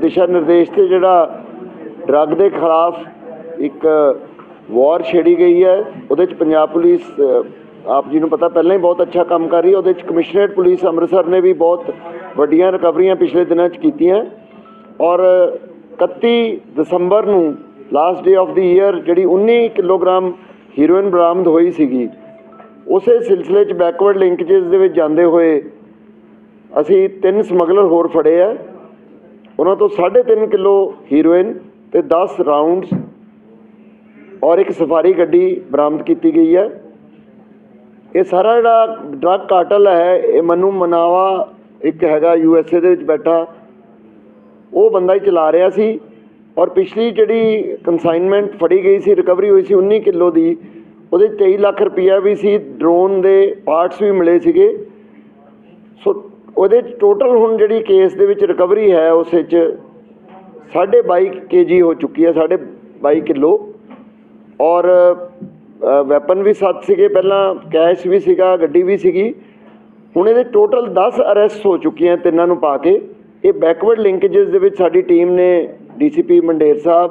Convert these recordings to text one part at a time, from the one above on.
ਦਿਸ਼ਾ ਨਿਰਦੇਸ਼ ਤੇ ਜਿਹੜਾ ਡਰੱਗ ਦੇ ਖਿਲਾਫ ਇੱਕ ਵਾਰ ਛੇੜੀ ਗਈ ਹੈ, ਉਹਦੇ ਚ ਪੰਜਾਬ ਪੁਲਿਸ ਆਪ ਜੀ ਨੂੰ ਪਤਾ ਪਹਿਲਾਂ ਹੀ ਬਹੁਤ ਅੱਛਾ ਕੰਮ ਕਰ ਰਹੀ ਹੈ, ਉਹਦੇ ਚ ਕਮਿਸ਼ਨਰੇਟ ਪੁਲਿਸ ਅੰਮ੍ਰਿਤਸਰ ਨੇ ਵੀ ਬਹੁਤ ਵੱਡੀਆਂ ਰਿਕਵਰੀਆਂ ਪਿਛਲੇ ਦਿਨਾਂ ਚ ਕੀਤੀਆਂ। ਔਰ 31 ਦਸੰਬਰ ਨੂੰ last day of the year ਜਿਹੜੀ 19 ਕਿਲੋਗ੍ਰਾਮ ਹੀਰੋਇਨ ਬਰਾਮਦ ਹੋਈ ਸੀਗੀ, ਉਸੇ ਸਿਲਸਿਲੇ ਚ ਬੈਕਵਰਡ ਲਿੰਕੇजेस ਦੇ ਵਿੱਚ ਜਾਂਦੇ ਹੋਏ ਅਸੀਂ ਤਿੰਨ ਸਮਗਲਰ ਹੋਰ ਫੜੇ ਆ। ਉਹਨਾਂ ਤੋਂ 3.5 ਕਿਲੋ ਹੀਰੋਇਨ ਤੇ 10 ਰਾਉਂਡਸ ਔਰ ਇੱਕ ਸਫਾਰੀ ਗੱਡੀ ਬਰਾਮਦ ਕੀਤੀ ਗਈ ਹੈ। ਇਹ ਸਾਰਾ ਜਿਹੜਾ ਡਰੱਗ ਕਾਰਟਲ ਹੈ, ਇਹ ਮਨੂ ਮਨਾਵਾ ਇੱਕ ਹੈਗਾ ਯੂ ਐਸ ਏ ਦੇ ਵਿੱਚ ਬੈਠਾ। ਉਹ ਬੰਦਾ ਹੀ ਚਲਾ ਰਿਹਾ ਸੀ ਔਰ ਪਿਛਲੀ ਜਿਹੜੀ ਕਨਸਾਈਨਮੈਂਟ ਫੜੀ ਗਈ ਸੀ ਰਿਕਵਰੀ ਹੋਈ ਸੀ 19 ਕਿਲੋ ਦੀ, ਉਹਦੇ 'ਚ 23 ਲੱਖ ਰੁਪਈਆ ਵੀ ਸੀ ਡਰੋਨ ਦੇ ਪਾਰਟਸ ਵੀ ਮਿਲੇ ਸੀਗੇ। ਸੋ ਉਹਦੇ 'ਚ ਟੋਟਲ ਹੁਣ ਜਿਹੜੀ ਕੇਸ ਦੇ ਵਿੱਚ ਰਿਕਵਰੀ ਹੈ, ਉਸ ਵਿੱਚ 22.5 ਕੇਜੀ ਹੋ ਚੁੱਕੀ ਹੈ 22 ਕਿਲੋ। ਔਰ ਵੈਪਨ ਵੀ ਸੱਤ ਸੀਗੇ, ਪਹਿਲਾਂ ਕੈਸ਼ ਵੀ ਸੀਗਾ, ਗੱਡੀ ਵੀ ਸੀਗੀ। ਹੁਣ ਇਹਦੇ ਟੋਟਲ 10 ਅਰੈਸਟ ਹੋ ਚੁੱਕੀਆਂ ਤਿੰਨਾਂ ਨੂੰ ਪਾ ਕੇ। ਇਹ ਬੈਕਵਰਡ ਲਿੰਕੇजेस ਦੇ ਵਿੱਚ ਸਾਡੀ ਟੀਮ ਨੇ ਡੀਸੀਪੀ ਮੰਡੇਰ ਸਾਹਿਬ,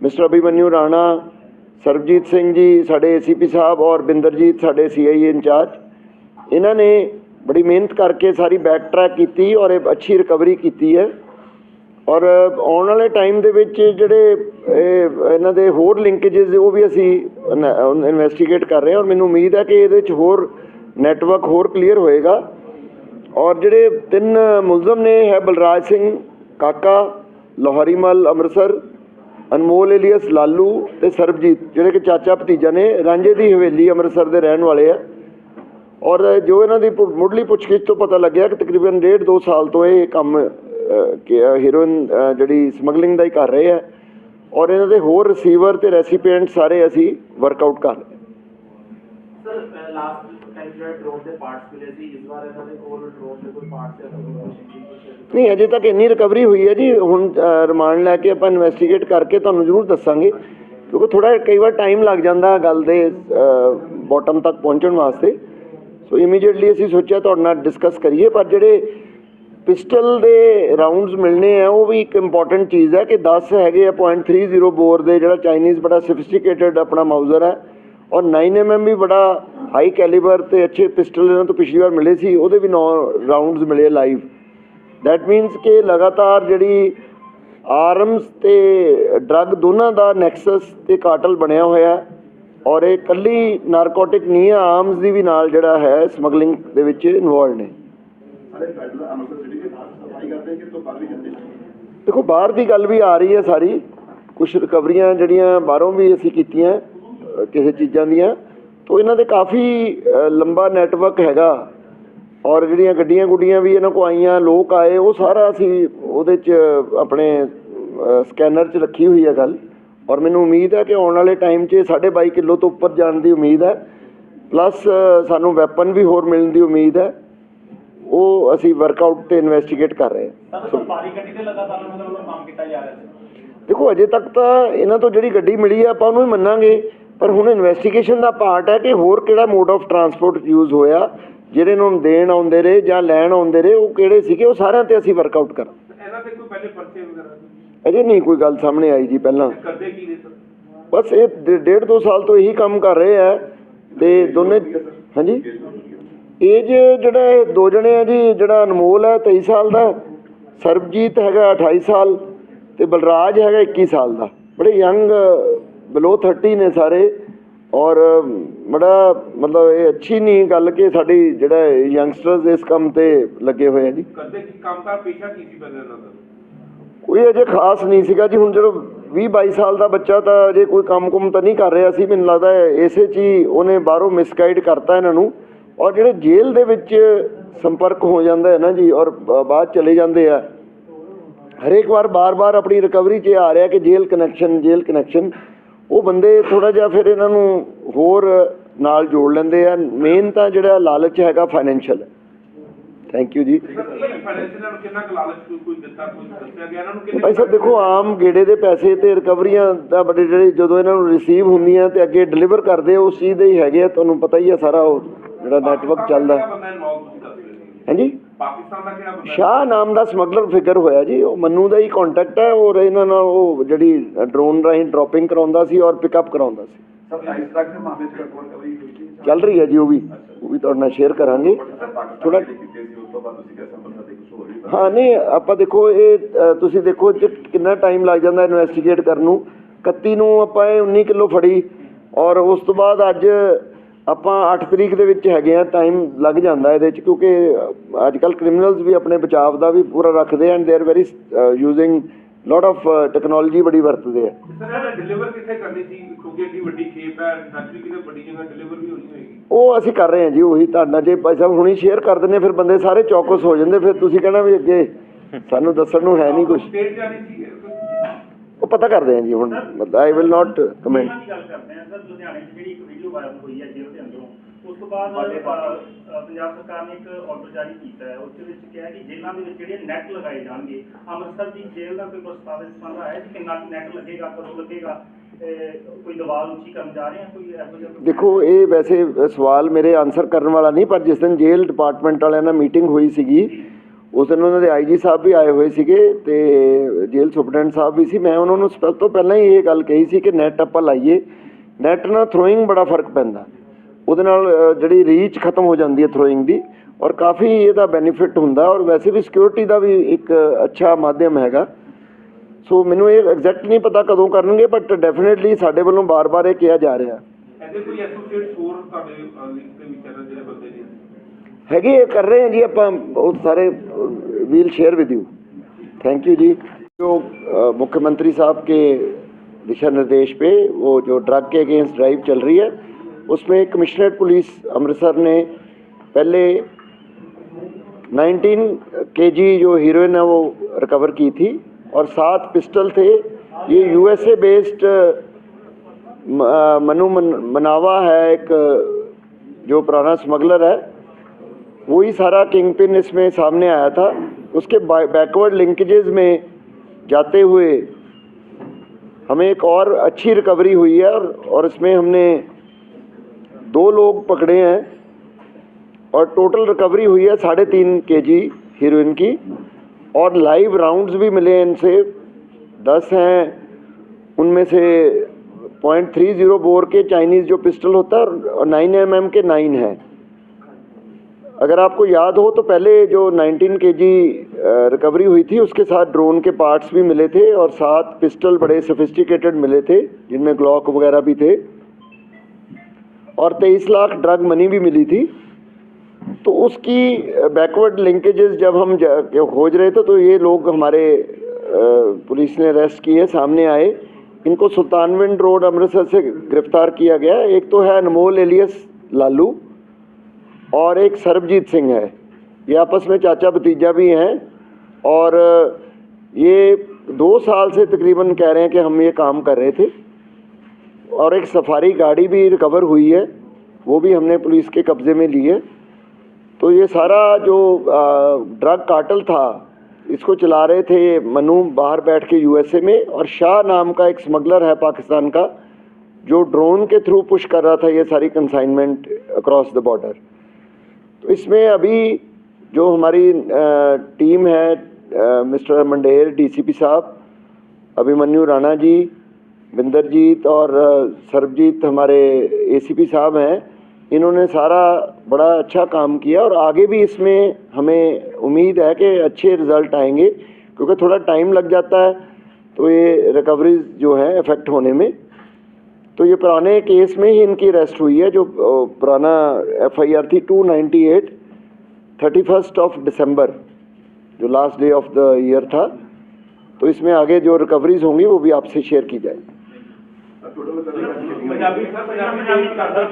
ਮਿਸਟਰ ਅਭਿਮਨਿਊ ਰਾਣਾ, ਸਰਬਜੀਤ ਸਿੰਘ ਜੀ, ਸਾਡੇ ਏਸੀਪੀ ਸਾਹਿਬ ਔਰ ਬਿੰਦਰਜੀਤ, ਸਾਡੇ ਸੀਆਈਏ ਇੰਚਾਰਜ ਇਹਨਾਂ ਨੇ ਬੜੀ ਮਿਹਨਤ ਕਰਕੇ ਸਾਰੀ ਬੈਕ ਟਰੈਕ ਕੀਤੀ ਔਰ ਇਹ ਅੱਛੀ ਰਿਕਵਰੀ ਕੀਤੀ ਹੈ। ਔਰ ਆਉਣ ਵਾਲੇ ਟਾਈਮ ਦੇ ਵਿੱਚ ਜਿਹੜੇ ਇਹ ਇਹਨਾਂ ਦੇ ਹੋਰ ਲਿੰਕੇजेस ਉਹ ਵੀ ਅਸੀਂ ਇਨਵੈਸਟੀਗੇਟ ਕਰ ਰਹੇ ਹਾਂ। ਔਰ ਮੈਨੂੰ ਉਮੀਦ ਹੈ ਕਿ ਇਹਦੇ ਵਿੱਚ ਹੋਰ ਨੈਟਵਰਕ ਹੋਰ ਕਲੀਅਰ ਹੋਏਗਾ। ਔਰ ਜਿਹੜੇ ਤਿੰਨ ਮੁਲਜ਼ਮ ਨੇ ਹੈ ਬਲਰਾਜ ਸਿੰਘ, ਕਾਕਾ ਲੋਹਰੀਮਲ ਅੰਮ੍ਰਿਤਸਰ, ਅਨਮੋਲ ਏਲੀਅਸ, ਲਾਲੂ ਤੇ ਸਰਬਜੀਤ, ਜਿਹੜੇ ਕਿ ਚਾਚਾ ਭਤੀਜਾ ਨੇ, ਰਾਂਝੇ ਦੀ ਹਵੇਲੀ ਅੰਮ੍ਰਿਤਸਰ ਦੇ ਰਹਿਣ ਵਾਲੇ ਆ। ਔਰ ਜੋ ਇਹਨਾਂ ਦੀ ਮੁੱਢਲੀ ਪੁੱਛਗਿੱਛ ਤੋਂ ਪਤਾ ਲੱਗਿਆ ਕਿ ਤਕਰੀਬਨ ਡੇਢ ਦੋ ਸਾਲ ਤੋਂ ਇਹ ਕੰਮ ਹੀਰੋਇਨ ਜਿਹੜੀ ਸਮਗਲਿੰਗ ਦਾ ਹੀ ਕਰ ਰਹੇ ਆ ਔਰ ਇਹਨਾਂ ਦੇ ਹੋਰ ਰਿਸੀਵਰ ਤੇ ਰੈਸੀਪੀਐਂਟ ਸਾਰੇ ਅਸੀਂ ਵਰਕਆਊਟ ਕਰ ਰਹੇ ਹਾਂ ਸਰ ਲਾਸਟ ਟਾਈਮ ਜਿਹੜਾ ਡਰੋਨ ਦੇ ਪਾਰਟਸ ਮਿਲੇ ਸੀ ਇਸ ਵਾਰ ਇਹਨਾਂ ਦੇ ਕੋਲ ਡਰੋਨ ਦੇ ਕੋਈ ਪਾਰਟਸ ਹੈ ਕੋਈ ਨਹੀਂ ਅਜੇ ਤੱਕ ਇੰਨੀ ਰਿਕਵਰੀ ਹੋਈ ਹੈ ਜੀ ਹੁਣ ਰਿਮਾਂਡ ਲੈ ਕੇ ਆਪਾਂ ਇਨਵੈਸਟੀਗੇਟ ਕਰਕੇ ਤੁਹਾਨੂੰ ਜ਼ਰੂਰ ਦੱਸਾਂਗੇ ਕਿਉਂਕਿ ਥੋੜਾ ਕਈ ਵਾਰ ਟਾਈਮ ਲੱਗ ਜਾਂਦਾ ਗੱਲ ਦੇ ਬਾਟਮ ਤੱਕ ਪਹੁੰਚਣ ਵਾਸਤੇ। ਸੋ ਇਮੀਡੀਏਟਲੀ ਅਸੀਂ ਸੋਚਿਆ ਤੁਹਾਡੇ ਨਾਲ ਡਿਸਕਸ ਕਰੀਏ, ਪਰ ਜਿਹੜੇ ਪਿਸਟਲ ਦੇ ਰਾਉਂਡਸ ਮਿਲਣੇ ਆ, ਉਹ ਵੀ ਇੱਕ ਇੰਪੋਰਟੈਂਟ ਚੀਜ਼ ਹੈ ਕਿ 10 ਹੈਗੇ ਆ .30 ਬੋਰ ਦੇ, ਜਿਹੜਾ ਚਾਈਨੀਜ਼ ਬੜਾ ਸੋਫਿਸਟੀਕੇਟਡ ਆਪਣਾ ਮਾਊਜ਼ਰ ਹੈ। ਔਰ 9mm ਵੀ ਬੜਾ ਹਾਈ ਕੈਲੀਬਰ ਤੇ ਅੱਛੇ ਪਿਸਟਲ ਇਹਨਾਂ ਤੋਂ ਪਿਛਲੀ ਵਾਰ ਮਿਲੇ ਸੀ, ਉਹਦੇ ਵੀ 9 ਰਾਉਂਡਸ ਮਿਲੇ ਲਾਈਵ ਦੈਟ ਮੀਨਸ ਕਿ ਲਗਾਤਾਰ ਜਿਹੜੀ ਆਰਮਸ ਤੇ ਡਰੱਗ ਦੋਨਾਂ ਦਾ ਨੈਕਸਸ ਤੇ ਕਾਟਲ ਬਣਿਆ ਹੋਇਆ ਔਰ ਇਹ ਕੱਲੀ ਨਾਰਕੋਟਿਕ ਨਹੀਂ ਹੈ ਆਰਮਸ ਦੀ ਵੀ ਨਾਲ ਜਿਹੜਾ ਹੈ ਸਮਗਲਿੰਗ ਦੇ ਵਿੱਚ ਇਨਵੋਲਡ ਨੇ। ਦੇਖੋ ਬਾਹਰ ਦੀ ਗੱਲ ਵੀ ਆ ਰਹੀ ਹੈ ਸਾਰੀ। ਕੁਝ ਰਿਕਵਰੀਆਂ ਜਿਹੜੀਆਂ ਬਾਹਰੋਂ ਵੀ ਅਸੀਂ ਕੀਤੀਆਂ ਕਿਸੇ ਚੀਜ਼ਾਂ ਦੀਆਂ ਤੋਂ ਇਹਨਾਂ ਦੇ ਕਾਫੀ ਲੰਬਾ ਨੈਟਵਰਕ ਹੈਗਾ। ਔਰ ਜਿਹੜੀਆਂ ਗੱਡੀਆਂ ਗੁੱਡੀਆਂ ਵੀ ਇਹਨਾਂ ਕੋ ਆਈਆਂ ਲੋਕ ਆਏ ਉਹ ਸਾਰਾ ਅਸੀਂ ਉਹਦੇ ਚ ਆਪਣੇ ਸਕੈਨਰ ਚ ਰੱਖੀ ਹੋਈ ਹੈ ਗੱਲ। ਔਰ ਮੈਨੂੰ ਉਮੀਦ ਹੈ ਕਿ ਆਉਣ ਵਾਲੇ ਟਾਈਮ 'ਚ 22 ਕਿਲੋ ਤੋਂ ਉੱਪਰ ਜਾਣ ਦੀ ਉਮੀਦ ਹੈ। ਪਲੱਸ ਸਾਨੂੰ ਵੈਪਨ ਵੀ ਹੋਰ ਮਿਲਣ ਦੀ ਉਮੀਦ ਹੈ। ਉਹ ਅਸੀਂ ਵਰਕਆਊਟ ਤੇ ਇਨਵੈਸਟੀਗੇਟ ਕਰ ਰਹੇ ਹਾਂ। ਸਰ ਸਫਾਰੀ ਗੱਡੀ ਤੇ ਲਗਾਤਾਰ ਉਹਨਾਂ ਵੱਲੋਂ ਕੰਮ ਕੀਤਾ ਜਾ ਰਿਹਾ ਸੀ। ਦੇਖੋ ਅਜੇ ਤੱਕ ਤਾਂ ਇਹਨਾਂ ਤੋਂ ਜਿਹੜੀ ਗੱਡੀ ਮਿਲੀ ਆ ਆਪਾਂ ਉਹਨੂੰ ਹੀ ਮੰਨਾਂਗੇ। ਪਰ ਹੁਣ ਇਨਵੈਸਟੀਗੇਸ਼ਨ ਦਾ ਪਾਰਟ ਹੈ ਕਿ ਹੋਰ ਕਿਹੜਾ ਮੋਡ ਆਫ ਟਰਾਂਸਪੋਰਟ ਯੂਜ਼ ਹੋਇਆ ਜਿਹੜੇ ਨੂੰ ਦੇਣ ਆਉਂਦੇ ਰਹੇ ਜਾਂ ਲੈਣ ਆਉਂਦੇ ਰਹੇ ਉਹ ਕਿਹੜੇ ਸੀਗੇ ਉਹ ਸਾਰਿਆਂ ਤੇ ਅਸੀਂ ਵਰਕਆਊਟ ਕਰਾਂ ਇਹਨਾਂ ਦੇ ਕੋਈ ਪਹਿਲੇ ਪਰਚੇ ਵਗੈਰਾ ਅਜੇ ਨਹੀਂ ਕੋਈ ਗੱਲ ਸਾਹਮਣੇ ਆਈ ਜੀ ਪਹਿਲਾਂ। ਕਰਦੇ ਕੀ ਨੇ ਸਰ? ਬਸ ਇਹ ਡੇ- ਡੇਢ ਦੋ ਸਾਲ ਤੋਂ ਇਹੀ ਕੰਮ ਕਰ ਰਹੇ ਆ ਤੇ ਦੋਨੇ ਹਾਂਜੀ? ਏਜ ਜਿਹੜਾ ਇਹ ਦੋ ਜਣੇ ਆ ਜੀ ਜਿਹੜਾ ਅਨਮੋਲ ਹੈ 23 ਸਾਲ ਦਾ ਸਰਬਜੀਤ ਹੈਗਾ 28 ਸਾਲ ਤੇ ਬਲਰਾਜ ਹੈਗਾ 21 ਸਾਲ ਦਾ। ਬੜੇ ਯੰਗ ਬਿਲੋ 30 ਨੇ ਸਾਰੇ ਔਰ ਬੜਾ ਮਤਲਬ ਇਹ ਅੱਛੀ ਨਹੀਂ ਗੱਲ ਕਿ ਸਾਡੀ ਜਿਹੜਾ ਯੰਗਸਟਰਸ ਇਸ ਕੰਮ ਤੇ ਲੱਗੇ ਹੋਏ ਆ ਜੀ। ਕਰਦੇ ਕੀ ਕੰਮ ਦਾ ਪੇਸ਼ਾ ਕੀ ਸੀ ਪਹਿਲੇ ਇਹਨਾਂ ਦਾ? ਕੋਈ ਅਜੇ ਖਾਸ ਨਹੀਂ ਸੀਗਾ ਜੀ। ਹੁਣ ਜਦੋਂ 20 22 ਸਾਲ ਦਾ ਬੱਚਾ ਤਾਂ ਅਜੇ ਕੋਈ ਕੰਮ-ਕੁਮ ਤਾਂ ਨਹੀਂ ਕਰ ਰਿਹਾ ਸੀ। ਮੈਨੂੰ ਲੱਗਦਾ ਇਸੇ 'ਚ ਹੀ ਉਹਨੇ ਬਾਹਰੋਂ ਮਿਸਗਾਈਡ ਕਰਤਾ ਇਹਨਾਂ ਨੂੰ। ਔਰ ਜਿਹੜੇ ਜੇਲ੍ਹ ਦੇ ਵਿੱਚ ਸੰਪਰਕ ਹੋ ਜਾਂਦਾ ਹੈ ਨਾ ਜੀ ਔਰ ਬਾਅਦ ਚਲੇ ਜਾਂਦੇ ਆ, ਹਰੇਕ ਵਾਰ ਬਾਰ-ਬਾਰ ਆਪਣੀ ਰਿਕਵਰੀ 'ਚ ਇਹ ਆ ਰਿਹਾ ਕਿ ਜੇਲ੍ਹ ਕਨੈਕਸ਼ਨ ਜੇਲ੍ਹ ਕਨੈਕਸ਼ਨ ਉਹ ਬੰਦੇ ਥੋੜਾ ਜਿਹਾ ਫਿਰ ਇਹਨਾਂ ਨੂੰ ਹੋਰ ਨਾਲ ਜੋੜ ਲੈਂਦੇ ਆ। ਮੇਨ ਤਾਂ ਜਿਹੜਾ ਲਾਲਚ ਹੈਗਾ ਫਾਈਨੈਂਸ਼ੀਅਲ ਥੈਂਕ ਯੂ ਜੀ। ਫਾਈਨੈਂਸ਼ੀਅਲ ਨੂੰ ਭਾਈ ਸਾਹਿਬ, ਦੇਖੋ, ਆਮ ਗੇੜੇ ਦੇ ਪੈਸੇ ਤੇ ਰਿਕਵਰੀਆਂ ਦਾ ਬੜੇ ਜਿਹੜੇ ਜਦੋਂ ਇਹਨਾਂ ਨੂੰ ਰਿਸੀਵ ਹੁੰਦੀਆਂ ਤੇ ਅੱਗੇ ਡਿਲੀਵਰ ਕਰਦੇ ਉਸ ਚੀਜ਼ ਦੇ ਹੀ ਹੈਗੇ ਆ, ਤੁਹਾਨੂੰ ਪਤਾ ਹੀ ਆ ਸਾਰਾ ਉਹ ਜਿਹੜਾ ਨੈਟਵਰਕ ਚੱਲਦਾ। ਬੰਦਾ ਹਾਂਜੀ? ਪਾਕਿਸਤਾਨ ਦਾ ਕਿਹੜਾ ਸ਼ਾਹ ਨਾਮ ਦਾ ਸਮਗਲਰ ਫਿਕਰ ਹੋਇਆ ਜੀ, ਉਹ ਮੰਨੂ ਦਾ ਹੀ ਕੰਟੈਕਟ ਹੈ, ਔਰ ਇਹਨਾਂ ਨਾਲ ਉਹ ਜਿਹੜੀ ਡਰੋਨ ਰਾਹੀਂ ਡ੍ਰੌਪਿੰਗ ਕਰਾਉਂਦਾ ਸੀ ਔਰ ਪਿਕਅਪ ਕਰਾਉਂਦਾ ਸੀ। ਚੱਲ ਰਹੀ ਹੈ ਜੀ, ਉਹ ਵੀ ਉਹ ਵੀ ਤੁਹਾਡੇ ਨਾਲ ਸ਼ੇਅਰ ਕਰਾਂਗੇ। ਸਰ ਥੋੜਾ ਤੋਂ ਤੁਸੀਂ ਕਹਿੰਦੇ ਅੰਮ੍ਰਿਤਸਰ ਦੇ ਕੁਝ ਹੋਰ ਵੀ ਹਾਂ ਨਹੀਂ ਆਪਾਂ ਦੇਖੋ ਇਹ ਅ, ਤੁਸੀਂ ਦੇਖੋ ਇਹ ਕਿੰਨਾ ਟਾਈਮ ਲੱਗ ਜਾਂਦਾ ਇਨਵੈਸਟੀਗੇਟ ਕਰਨ ਨੂੰ। 31 ਨੂੰ ਆਪਾਂ ਇਹ 19 ਕਿਲੋ ਫੜੀ ਔਰ ਉਸ ਤੋਂ ਬਾਅਦ ਅੱਜ ਆਪਾਂ 8 ਤਰੀਕ ਦੇ ਵਿੱਚ ਹੈਗੇ ਆ ਟਾਈਮ ਲੱਗ ਜਾਂਦਾ ਇਹਦੇ 'ਚ ਕਿਉਂਕਿ ਅੱਜ ਕੱਲ ਕ੍ਰਿਮੀਨਲਸ ਵੀ ਆਪਣੇ ਬਚਾਵ ਦਾ ਵੀ ਪੂਰਾ ਰੱਖਦੇ and they are very using lot of technology ਬੜੀ ਵਰਤਦੇ ਆ। ਸਰ ਇਹ ਡਿਲੀਵਰ ਕਿੱਥੇ ਕਰਨੀ ਸੀ? ਕਿਉਂਕਿ ਏਡੀ ਵੱਡੀ ਖੇਪ ਹੈ ਨੈਚੁਰਲੀ ਕਿਤੇ ਵੱਡੀ ਜਗ੍ਹਾ ਡਿਲੀਵਰ ਵੀ ਹੋਣੀ ਹੋਏਗੀ। ਉਹ ਅਸੀਂ ਕਰ ਰਹੇ ਹਾਂ ਜੀ ਉਹੀ ਤੁਹਾਡਾ ਜੇ ਭਾਈ ਸਾਹਿਬ ਹੁਣੀ ਸ਼ੇਅਰ ਕਰ ਦਿੰਦੇ ਫਿਰ ਬੰਦੇ ਸਾਰੇ ਚੌਕਸ ਹੋ ਜਾਂਦੇ ਫਿਰ ਤੁਸੀਂ ਕਹਿਣਾ ਵੀ ਅੱਗੇ ਸਾਨੂੰ ਦੱਸਣ ਨੂੰ ਹੈ ਨਹੀਂ ਕੁਝ ਸਟੇਟ ਜਾਣੀ ਸੀ ਉਹ ਪਤਾ ਕਰਦੇ ਹਾਂ ਜੀ ਹੁਣ ਆਈ ਵਿਲ ਨਾਟ ਕਮੈਂਟ ਦੀ ਗੱਲ ਕਰਦੇ ਹਾਂ। ਸਰ ਲੁਧਿਆਣੇ 'ਚ ਜਿਹੜੀ ਇੱਕ ਵੀਡੀਓ ਵਾਇਰਲ ਹੋਈ ਹੈ ਜੇਲ੍ਹ ਦੇ ਅੰਦਰੋਂ ਉਸ ਤੋਂ ਬਾਅਦ ਅ, ਪੰਜਾਬ ਸਰਕਾਰ ਨੇ ਇੱਕ ਆਰਡਰ ਜਾਰੀ ਕੀਤਾ ਹੈ। ਉਸ ਦੇ ਵਿੱਚ ਕਿਹਾ ਕਿ ਜੇਲ੍ਹਾਂ ਦੇ ਵਿੱਚ ਜਿਹੜੇ ਨੈਟ ਲਗਾਏ ਜਾਣਗੇ ਅੰਮ੍ਰਿਤਸਰ ਦੀ ਜੇਲ੍ਹ ਦਾ ਕੋਈ ਪ੍ਰਸਤਾਵਿਤ ਸੰਬੰਧ ਹੈ ਕਿ ਕਿੰਨਾ ਨੈਟ ਲੱਗੇਗਾ ਕਦੋਂ ਲੱਗੇਗਾ? ਕੋਈ ਦਬਾਅ ਉੱਚੀ ਕਰਨ ਜਾ ਰਹੇ ਆ? ਕੋਈ ਇਹੋ ਜਿਹਾ ਕੋਈ- ਦੇਖੋ ਇਹ ਵੈਸੇ ਸਵਾਲ ਮੇਰੇ ਆਨਸਰ ਕਰਨ ਵਾਲਾ ਨਹੀਂ ਪਰ ਜਿਸ ਦਿਨ ਜੇਲ੍ਹ ਡਿਪਾਰਟਮੈਂਟ ਵਾਲਿਆਂ ਨਾਲ ਮੀਟਿੰਗ ਹੋਈ ਸੀਗੀ ਉਸ ਦਿਨ ਉਹਨਾਂ ਦੇ ਆਈਜੀ ਸਾਹਿਬ ਵੀ ਆਏ ਹੋਏ ਸੀਗੇ ਤੇ ਜੇਲ੍ਹ ਸੁਪਰਡੈਂਟ ਸਾਹਿਬ ਵੀ ਸੀ। ਮੈਂ ਉਹਨਾਂ ਨੂੰ ਸਭ ਤੋਂ ਪਹਿਲਾਂ ਹੀ ਇਹ ਗੱਲ ਕਹੀ ਸੀ ਕਿ ਨੈਟ ਆਪਾਂ ਲਾਈਏ। ਨੈਟ ਨਾਲ ਥਰੋਇੰਗ ਬੜਾ ਫ਼ਰਕ ਪੈਂਦਾ। ਉਹਦੇ ਨਾਲ ਅ, ਜਿਹੜੀ ਰੀਚ ਖਤਮ ਹੋ ਜਾਂਦੀ ਹੈ ਥਰੋਇੰਗ ਦੀ ਔਰ ਕਾਫੀ ਇਹਦਾ ਬੈਨੀਫਿਟ ਹੁੰਦਾ ਔਰ ਵੈਸੇ ਵੀ ਸਿਕਿਉਰਿਟੀ ਦਾ ਵੀ ਇੱਕ ਅੱਛਾ ਮਾਧਿਅਮ ਹੈਗਾ ਸੋ ਮੈਨੂੰ ਇਹ ਐਗਜ਼ੈਕਟ ਨਹੀਂ ਪਤਾ ਕਦੋਂ ਕਰਨਗੇ ਬਟ ਡੈਫੀਨਿਟਲੀ ਸਾਡੇ ਵੱਲੋਂ ਬਾਰ-ਬਾਰ ਇਹ ਕਿਹਾ ਜਾ ਰਿਹਾ ਇਹਦੇ ਕੋਈ ਐਸੋਸੀਏਟ ਹੋਰ ਤੁਹਾਡੇ ਲਿੰਕ ਦੇ ਵਿੱਚ ਹੈ ਜਿਹੜੇ ਬੰਦੇ ਨੇ ਹੈਗੇ ਇਹ ਕਰ ਰਹੇ हैं जी ਆਪਾਂ बहुत सारे we'll share with you thank you ji जो अ, मुख्यमंत्री साहब के दिशा निर्देश पे वो जो ड्रग के अगेंस्ट ड्राइव चल रही है उसमें कमिश्नरेट पुलिस अमृतसर ने पहले 19 केजी जो हीरोइन है वो रिकवर की थी और सात पिस्टल थे। ये यूएसए बेस्ड मनु मन, मनावा है एक जो पुराना स्मगलर है। वही सारा किंग पिन इसमें सामने आया था। उसके बैकवर्ड लिंकेजेस में जाते हुए हमें एक और अच्छी रिकवरी हुई है और, और इसमें हमने दो लोग पकड़े हैं और टोटल रिकवरी हुई है साढ़े तीन के जी हीरोइन की और लाइव राउंड्स भी मिले हैं इनसे। दस हैं। उनमें से पॉइंट थ्री ज़ीरो बोर के चाइनीज़ जो पिस्टल होता है और नाइन एम एम के नाइन हैं। अगर आपको याद हो तो पहले जो 19 के जी रिकवरी हुई थी, उसके साथ ड्रोन के पार्ट्स भी मिले थे और सात पिस्टल बड़े सोफिस्टिकेटेड मिले थे, जिनमें ग्लॉक वगैरह भी थे। और 23 लाख ड्रग मनी भी मिली थी। तो उसकी बैकवर्ड लिंकेजेस जब हम खोज रहे थे तो ये लोग हमारे पुलिस ने अरेस्ट किए, सामने आए। इनको सुल्तानविंड रोड अमृतसर से गिरफ़्तार किया गया। एक तो है अनमोल एलियस लालू और एक सरबजीत सिंह है। ये आपस में चाचा भतीजा भी हैं और ये दो साल से तकरीबन कह रहे हैं कि हम ये काम कर रहे थे। और एक सफारी गाड़ी भी रिकवर हुई है, वो भी हमने पुलिस के कब्ज़े में ली है। तो ये सारा जो ड्रग काटल था, इसको चला रहे थे मनु बाहर बैठ के यूएसए में, और शाह नाम का एक स्मगलर है पाकिस्तान का, जो ड्रोन के थ्रू पुश कर रहा था ये सारी कंसाइनमेंट अक्रॉस द बॉर्डर तो इसमें अभी जो हमारी टीम है मिस्टर मंडेर डीसीपी साहब, अभिमन्यु राणा जी बिंदरजीत और सरबजीत हमारे एसीपी साहब हैं। इन्होंने सारा बड़ा अच्छा काम किया और आगे भी इसमें हमें उम्मीद है कि अच्छे रिज़ल्ट आएँगे, क्योंकि थोड़ा टाइम लग जाता है। तो ये रिकवरीज जो है इफ़ेक्ट होने में तो ये पुराने केस में ही इनकी अरेस्ट हुई है, जो पुराना एफआईआर थी 298 थर्टी फ़र्स्ट ऑफ़ दिसंबर जो last day of the year था। तो इसमें आगे जो रिकवरीज होंगी, वो भी आपसे शेयर की जाएगी। ਪੰਜਾਬੀ ਪੰਜਾਬੀ ਕਰਦਾ